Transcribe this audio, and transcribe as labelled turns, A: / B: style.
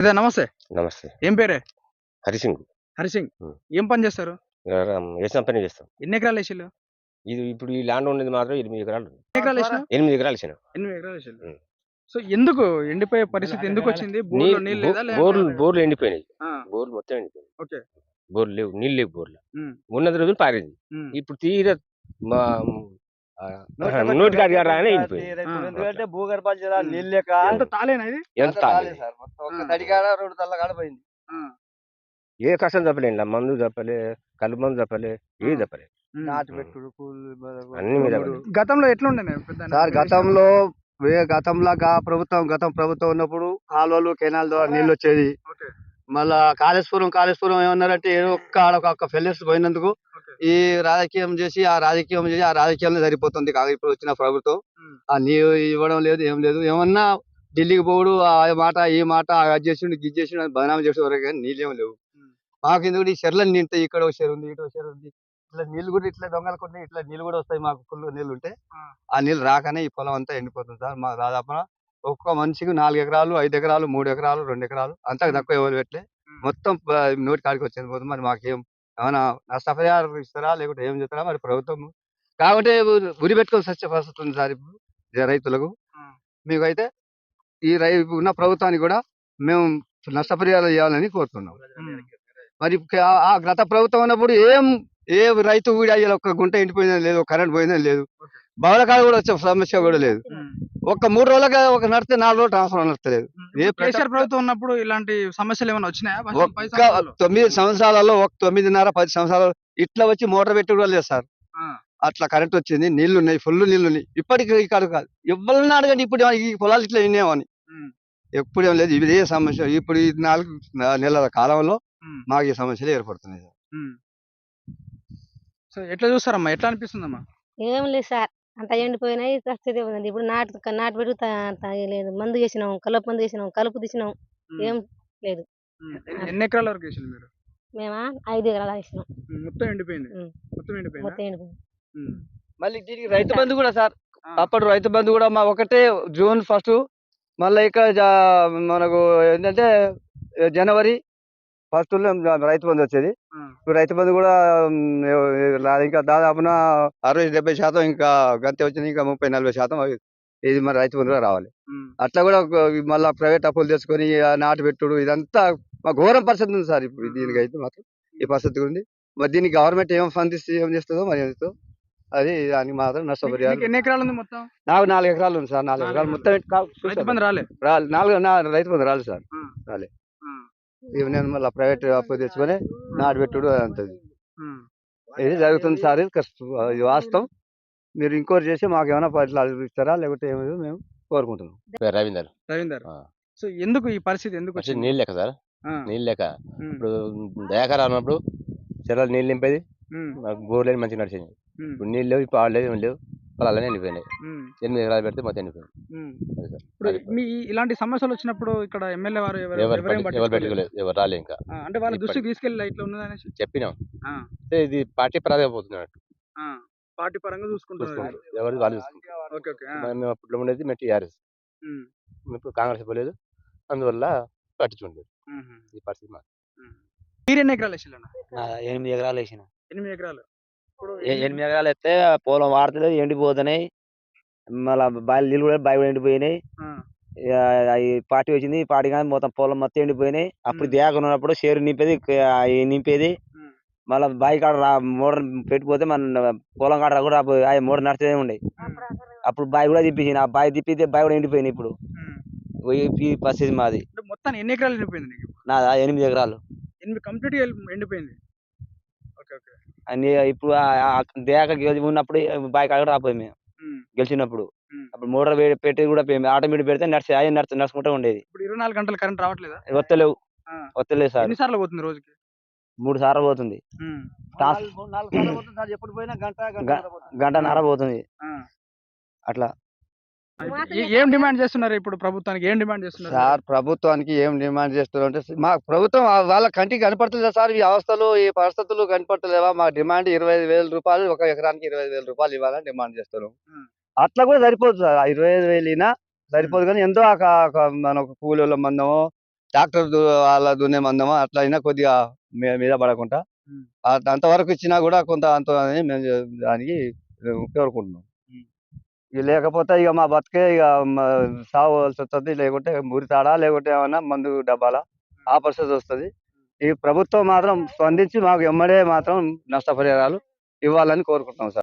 A: ఇదే నమస్తే.
B: నమస్తే.
A: ఏం పేరే?
B: హరిసింగ్.
A: హరిసింగ్. ఏం పని చేస్తారు?
B: వేసిన పని చేస్తాం.
A: ఎన్ని ఎకరాలు వేసిల్లు
B: ఇది ఇప్పుడు ఈ ల్యాండ్ ఉండేది మాత్రం ఎనిమిది ఎకరాలు.
A: ఎన్ని ఎకరాలు వేసిన.
B: ఎనిమిది ఎకరాలు
A: ఎనిమిది
B: ఉం.
A: సో ఎందుకు ఎండిపోయే పరిస్థితి ఎందుకు వచ్చింది? బోర్లో
B: బోర్లు ఎండిపోయినాయి.
A: ఆ,
B: బోర్లు మొత్తం ఎండిపోయినాయి.
A: ఓకే.
B: బోర్లు లేవు నీళ్ళు లేవు బోర్లు. ఉన్నది రోజులు పారింది. ఇప్పుడు తీర మా నోటి కాడి రాగానే ఎండిపోయింది
C: ఎందుకంటే భూగర్భాల జలాలు. నీళ్ళు లేక
A: ఎంత తాలేనా ఇది?
B: ఎంత తాళి
C: సార్ మొత్తం
A: ఆ.
C: ఒక్క తడికాడ రెండు తల్ల కాడిపోయింది
B: ఏ కష్టం చెప్పలేండి మందు చెప్పలే కలుపు మందు చెప్పలే ఏ చెప్పలే.
C: నాటు పెట్టుడు కూలి బతుకు.
B: అన్ని మీద.
A: గతంలో ఎట్లుండే
C: సార్ గతంలో వే- గతంలో గా- ప్రభుత్వం గతం ప్రభుత్వం ఉన్నప్పుడు కాలువలు కెనాల్ ద్వారా నీళ్ళు వచ్చేది. మళ్ళా కాళేశ్వరం కాళేశ్వరం ఏమన్నారంటే ఏదో ఒక్క ఆడ ఒక- ఒక ఫెల్లెస్ పోయినందుకు ఈ రాజకీయం చేసి ఆ రాజకీయం చేసి ఆ రాజకీయంలో సరిపోతుంది కాగా ఇప్పుడు వచ్చిన ప్రభుత్వం. ఆ నీరు ఇవ్వడం లేదు ఏం లేదు ఏమన్నా ఢిల్లీకి పోవుడు ఆ మాట ఈ మాట అది చేసిండు గిజ్ చేసిండు అని బదనామం చేసే వరకు కానీ నీళ్ళు లేవు. మాకు ఎందుకు ఈ చెర్లను నింటాయి ఇక్కడ ఒక చెరువు ఉంది ఇటు ఒక చెరువు ఉంది ఇట్లా నీళ్ళు కూడా ఇట్లా దొంగలు కొన్ని ఇట్లా నీళ్ళు కూడా వస్తాయి మాకు ఫుల్ నీళ్ళు ఉంటే
A: ఆ.
C: నీళ్ళు రాకనే ఈ పొలం అంతా ఎండిపోతుంది సార్ మా దాదాపు ఒక్క మనిషికి నాలుగు ఎకరాలు ఐదు ఎకరాలు మూడు ఎకరాలు రెండు ఎకరాలు అంతా. తక్కువ ఎవరు పెట్టలే. మొత్తం నోటి కాడికి వచ్చేది పోతుంది మరి మాకేం ఏమైనా నష్టపరిహారం ఇస్తారా లేకుంటే ఏం చేస్తారా? మరి ప్రభుత్వం కాబట్టి ఉరి పెట్టుకొని సత్య పరిస్థితి ఉంది సార్ ఇప్పుడు రైతులకు.
A: ఆ.
C: మీకైతే ఈ రై ఉన్న ప్రభుత్వానికి కూడా మేము నష్టపరిహారం ఇవ్వాలని కోరుతున్నాం. మరి ఆ- గత ప్రభుత్వం ఉన్నప్పుడు ఏం ఏ రైతు కూడా ఒక్క గుంట ఎండిపోయిందని లేదు కరెంట్ పోయిందని లేదు. బవలకాడ కూడా వచ్చే సమస్య కూడా లేదు.
A: ఉం.
C: ఒక్క మూడు రోజులుగా ఒక నడితే నాలుగు రోజులు ట్రాన్స్ఫర్ నడుస్తలేదు. ఏ
A: కేసీఆర్ ప్రభుత్వం ఉన్నప్పుడు ఇలాంటి సమస్యలు ఏమైనా వచ్చినాయా?
C: ఒక్క? తొమ్మిది సంవత్సరాలలో ఒక తొమ్మిదిన్నర పది సంవత్సరాలు ఇట్లా వచ్చి మోటార్ పెట్టి కూడా లేదు సార్. అట్లా కరెంట్ వచ్చింది నీళ్ళు ఉన్నాయి ఫుల్ నీళ్ళు ఉన్నాయి. ఇప్పటికి ఇక్కడ కాదు ఎవరిని అడగండి ఇప్పుడు ఈ పొలాలు ఇట్లా వినేవని. ఎప్పుడు ఏం లేదు ఇదే సమస్య. ఇప్పుడు ఈ నాలుగు నెలల కాలంలో. మాకు ఈ సమస్యలు ఏర్పడుతున్నాయి సార్.
A: సో ఎట్లా చూస్తారమ్మా? ఎట్లా అనిపిస్తుందమ్మా?
D: ఏం లేదు సార్. అంత ఎండిపోయినాయి పరిస్థితి ఉంది ఇప్పుడు నాటు నాటు పెట్టి తాగలేదు. మందు చేసినాం కలుపు మందు చేసినాం కలుపు తీసినాం. ఏం
A: ఉం. ఎన్ని- ఎకరాల వరకు వేసింది మీరు?
D: మేమా? ఐదు ఎకరాలు వేసినాం
A: మొత్తం ఎండిపోయింది. మొత్తం ఎండిపోయింది?
D: మొత్తం ఎండిపోయింది.
C: మళ్ళీ దీనికి రైతు బంధు కూడా సార్. అప్పుడు రైతు బంధు కూడా మా ఒకటే జూన్ ఫస్ట్. మళ్ళీ ఇక్కడ జా- మనకు ఏంటంటే జనవరి ఫస్ట్ రైతు బంధు వచ్చేది. ఇప్పుడు రైతు బంధు కూడా ఇంకా దాదాపున అరవై డెబ్బై శాతం ఇంకా గంతే వచ్చింది ఇంకా ముప్పై నలభై శాతం అవి- ఇది మరి రైతు బంధు కూడా రావాలి అట్లా కూడా మళ్ళా ప్రైవేట్ అప్పులు తెచ్చుకొని నాటు పెట్టుడు ఇదంతా మా ఘోరం పరిస్థితి ఉంది సార్ ఇప్పుడు దీనికైతే మాత్రం. ఈ పరిస్థితి ఉంది. మరి దీనికి గవర్నమెంట్ ఏం ఫండ్ ఇస్తే ఏం చేస్తుందో మరి ఏం అది దానికి మాత్రం నష్టపరిహారం
A: ఎన్ని ఎకరాలు ఉంది మొత్తం?
C: నాకు నాలుగు ఎకరాలు ఉంది సార్ నాలుగు ఎకరాలు. మొత్తం.
A: బంధు రాలే?
C: రాలే. నాలుగు రైతు బంధు రాలేదు సార్. రాలే. ఇవి నేను మళ్ళీ ప్రైవేట్ అప్పు తెచ్చుకొని నాటు పెట్టుడు అంతది. ఇది జరుగుతుంది సార్ ఇది కష్ట- ఇది వాస్తవం. మీరు ఇంకోటి చేసి మాకు ఏమైనా పట్ల ఇస్తారా లేకపోతే ఏమో మేము కోరుకుంటున్నాం.
B: రవీందర్.
A: రవీందర్. సో ఎందుకు ఈ పరిస్థితి ఎందుకు
B: నీళ్ళు లేక సార్.
A: ఆ,
B: నీళ్ళు లేక ఇప్పుడు దయాకర అన్నప్పుడు చెరలు నీళ్ళు నింపేది.
A: ఉం,
B: మాకు బోర్లు మంచిగా నడిచింది. ఇప్పుడు నీళ్ళు లేవు ఇప్పుడు ఆడు లేవు ఏం లేవు. ఎండిపోయినాయి.
A: ఉం,
B: ఎనిమిది ఎకరాలు పెడితే మొత్తం ఎండిపోయింది.
A: ఇప్పుడు మీ ఇలాంటి సమస్యలు వచ్చినప్పుడు ఇక్కడ ఎమ్మెల్యే వారు ఎవరు-
B: ఎవరు
A: ఎవరేం
B: పట్టి- ఎవరు
A: పట్టించుకోలేదు.
B: పెట్టుకోలేదు. ఎవరు రాలే ఇంకా.
A: అంటే వాళ్ళ దృష్టికి తీసుకెళ్ళి ఇట్లా ఉన్నదనేసి
B: చెప్పినాం.
A: ఆ,
B: అంటే ఇది పార్టీ పరాగా పోతుంది అన్నట్టు
A: ఆ, పార్టీ పరంగా చూసుకుంటున్నారు
B: చూసుకుంటారు. ఎవరు వాళ్ళు చూసుకుంటారు. అప్పట్లో ఉండేది మేము టీఆర్ఎస్. ఇప్పుడు కాంగ్రెస్ పోలేదు. అందువల్ల పట్టించుకోలేదు ఈ పరిస్థితి
A: ఉం. మీరు ఎన్ని ఎకరాలు వేసిల్లు అన్న?
E: నా ఎనిమిది ఎకరాలు వేసిన.
A: ఎనిమిది ఎకరాలు.
E: ఎనిమిది ఎకరాలు వేస్తే పొలం వాడుతుంది ఎండిపోతున్నాయి. మళ్ళా బావి నీళ్ళు కూడా బావి కూడా ఎండిపోయినాయి పార్టీ వచ్చింది పార్టీ కానీ మొత్తం పొలం మొత్తం ఎండిపోయినాయి. అప్పుడు. దేగ ఉన్నప్పుడు షేరు నింపేది నింపేది. మళ్ళీ బావి కాడ రా మోటార్ పెట్టిపోతే మన పొలం కాడ కూడా రాబోయే మోటార్ నడిచేదే ఉండే. అప్పుడు బావి కూడా తిప్పించింది ఆ బావి తిప్పితే బావి కూడా ఎండిపోయినాయి ఇప్పుడు. పరిస్థితి మాది.
A: మొత్తం ఎన్ని ఎకరాలు ఎండిపోయింది
E: నాదా ఎనిమిది ఎకరాలు.
A: ఎనిమిది కంప్లీట్గా ఎండిపోయింది.
E: అన్ని ఇప్పుడు గెలిచి ఉన్నప్పుడు బావి కాడ కూడా రాపోయి మేము. గెలిచినప్పుడు. అప్పుడు మోటార్ పెట్టి కూడా ఆటోమేటిక్ పెడితే నడిచి అయ్యి నడుచు నడుచుకుంటూ ఉండేది.
A: ఇప్పుడు ఇరవై నాలుగు గంటలు కరెంట్ రావట్లేదా?
E: వత్తలేవు.
A: ఆ.
E: వత్తలేదు సార్.
A: పోతుంది రోజుకి?
E: మూడు సార్లు పోతుంది.
C: ఎప్పుడు పోయినా గంట గంట
E: గ-
C: పోతుంది.
E: అట్లా.
A: ఏ- డిమాండ్ చేస్తున్నారు ఇప్పుడు ప్రభుత్వానికి? ఏం డిమాండ్ చేస్తున్నారు?
C: సార్ ప్రభుత్వానికి ఏం డిమాండ్ చేస్తున్నారు అంటే మా ప్రభుత్వం వాళ్ళ కంటికి కనపడతలేదా సార్. ఈ అవస్థలు ఈ పరిస్థితులు కనపడతలేవా? మా డిమాండ్ ఇరవై ఐదు వేల రూపాయలు ఒక ఎకరానికి ఇరవై వేల రూపాయలు ఇవ్వాలని డిమాండ్ చేస్తున్నాం. అట్లా కూడా సరిపోదు సార్. ఇరవై ఐదు వేలు అయినా సరిపోదు కానీ ఎంతో మన ఒక కూలీల మందమో ట్రాక్టర్ వాళ్ళ దున్నే మందమో అట్లా అయినా కొద్దిగా మీద పడకుండా అంతవరకు ఇచ్చినా కూడా కొంత అంత అని మేము దానికి కోరుకుంటున్నాం. ఇక లేకపోతే ఇక మా బతికే ఇక సావవలసి వస్తుంది లేకుంటే మురి తాడా లేకుంటే ఏమన్నా మందు డబ్బాలా ఆ పరిస్థితి వస్తుంది. ఈ ప్రభుత్వం మాత్రం స్పందించి మాకు ఎమ్మడే మాత్రం నష్టపరిహారాలు ఇవ్వాలని కోరుకుంటున్నాం సార్.